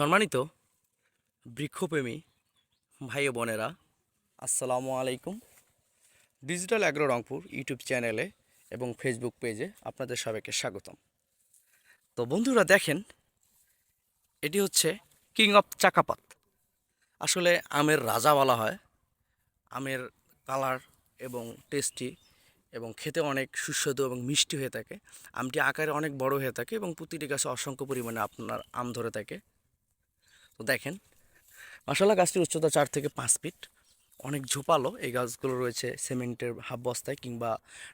সম্মানিত বৃক্ষপ্রেমী ভাই ও বোনেরা, আসসালামু আলাইকুম। ডিজিটাল অ্যাগ্রো রংপুর ইউটিউব চ্যানেলে এবং ফেসবুক পেজে আপনাদের সবাইকে স্বাগতম। তো বন্ধুরা দেখেন, এটি হচ্ছে কিং অফ চাকাপাত আসলে আমের রাজা বলা হয়। আমের কালার এবং টেস্টি এবং খেতে অনেক সুস্বাদু এবং মিষ্টি হয়ে থাকে। আমটি আকারে অনেক বড় হয়ে থাকে এবং প্রতিটি গাছে অসংখ্য পরিমাণে আপনার আম ধরে থাকে। তো দেখেন মাসাল্লাহ গাছটির উচ্চতা চার থেকে পাঁচ ফিট। অনেক ঝোপালো, এই গাছগুলো রয়েছে সিমেন্টের হাফ বস্তায় কিংবা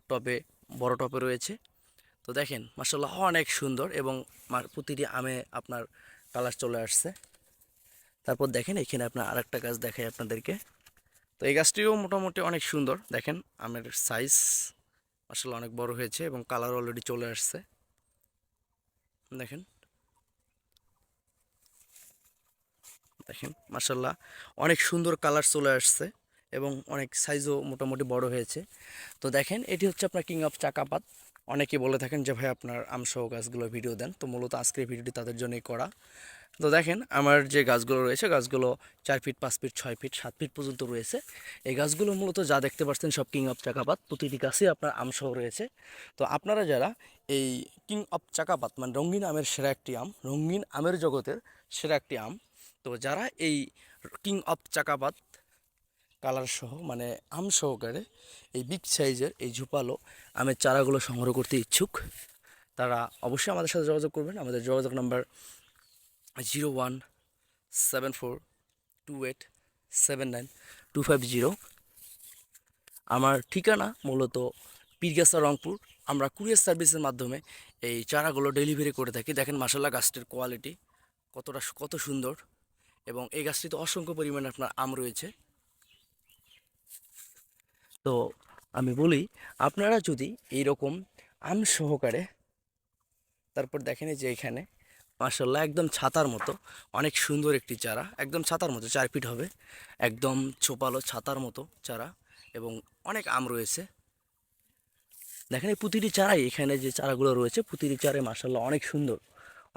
টবে, বড় টবে রয়েছে। তো দেখেন মাসাল্লাহ অনেক সুন্দর এবং প্রতিটি আমে আপনার কালার চলে আসছে। তারপর দেখেন, এখানে আপনার আরেকটা গাছ দেখাই আপনাদেরকে। তো এই গাছটিও মোটামুটি অনেক সুন্দর। দেখেন, আমের সাইজ আসলে অনেক বড় হয়েছে এবং কালার অলরেডি চলে আসছে। দেখেন। দেখেন মার্শাল্লাহ অনেক সুন্দর কালার চলে আসছে এবং অনেক সাইজও মোটামুটি বড় হয়েছে। তো দেখেন, এটি হচ্ছে আপনার কিং অফ চাকাপাত অনেকে বলে থাকেন যে, ভাই, আপনার আমসহ গাছগুলো ভিডিও দেন। তো মূলত আজকের ভিডিওটি তাদের জন্যই করা। তো দেখেন, আমার যে গাছগুলো রয়েছে, গাছগুলো চার ফিট পাঁচ ফিট ছয় ফিট সাত ফিট পর্যন্ত রয়েছে। এই গাছগুলো মূলত যা দেখতে পাচ্ছেন সব কিং অফ চাকাপাত প্রতিটি গাছে আপনার আমসহ রয়েছে। তো আপনারা যারা এই কিং অফ চাকাপাত মানে রঙিন আমের সেরা একটি আম, রঙিন আমের জগতের সেরা একটি আম তো যারা এই কিং অফ চাকাপাত কালার সহ মানে আম সহকারে এই বিগ সাইজের এই ঝুপালো আমের চারাগুলো সংগ্রহ করতে ইচ্ছুক, তারা অবশ্যই আমাদের সাথে যোগাযোগ করবেন। আমাদের যোগাযোগ number zero one seven four two eight seven nine two five zero আমার ঠিকানা মূলত পীরগাছা, রংপুর। আমরা কুরিয়ার সার্ভিসের মাধ্যমে এই চারাগুলো ডেলিভারি করে থাকি। দেখেন মাসাল্লাহ গাছটির কোয়ালিটি কতটা, কত সুন্দর। এবং এই গাছটিতে অসংখ্য পরিমাণে আপনার আম রয়েছে। তো আমি বলি, আপনারা যদি এইরকম আম সহকারে, তারপর দেখেন যে এখানে মার্শাল্লাহ একদম ছাতার মতো, অনেক সুন্দর একটি চারা, একদম ছাতার মতো, চার ফিট হবে, একদম ছোপালো ছাতার মতো চারা, এবং অনেক আম রয়েছে। দেখেন এই প্রতিটি চারাই এখানে যে চারাগুলো রয়েছে, প্রতিটি চারে মার্শাল্লাহ অনেক সুন্দর।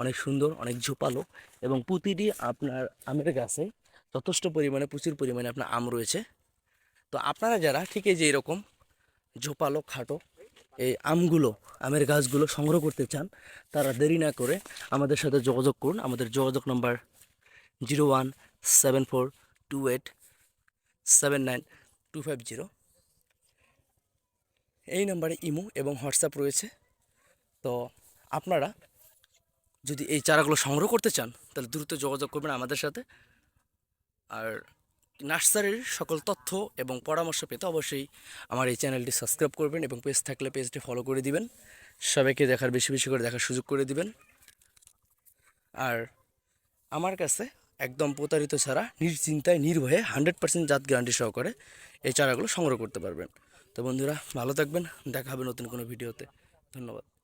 অনেক সুন্দর, অনেক ঝোপালো এবং প্রতিটি আপনার আমের গাছে যথেষ্ট পরিমাণে, প্রচুর পরিমাণে আপনার আম রয়েছে। তো আপনারা যারা ঠিক এই যে এরকম ঝোপালো খাটো এই আমগুলো, আমের গাছগুলো সংগ্রহ করতে চান, তারা দেরি না করে আমাদের সাথে যোগাযোগ করুন। আমাদের যোগাযোগ নম্বর zero one seven four two eight seven nine two five zero. এই নাম্বারে ইমো এবং হোয়াটসঅ্যাপ রয়েছে। তো আপনারা যদি এই চারাগুলো সংগ্রহ করতে চান, তাহলে দ্রুত যোগাযোগ করবেন আমাদের সাথে। আর নার্সারির সকল তথ্য এবং পরামর্শ পেতে অবশ্যই আমার এই চ্যানেলটি সাবস্ক্রাইব করবেন এবং পেজ থাকলে পেজটি ফলো করে দিবেন। সবাইকে দেখার বেশি বেশি করে দেখার সুযোগ করে দিবেন। আর আমার কাছে একদম প্রতারিত ছাড়া, নিশ্চিন্তায়, নির্ভয়ে, হান্ড্রেড পার্সেন্ট জাত গ্যারান্টি সহকারে এই চারাগুলো সংগ্রহ করতে পারবেন। তো বন্ধুরা, ভালো থাকবেন। দেখা হবে নতুন কোনো ভিডিওতে। ধন্যবাদ।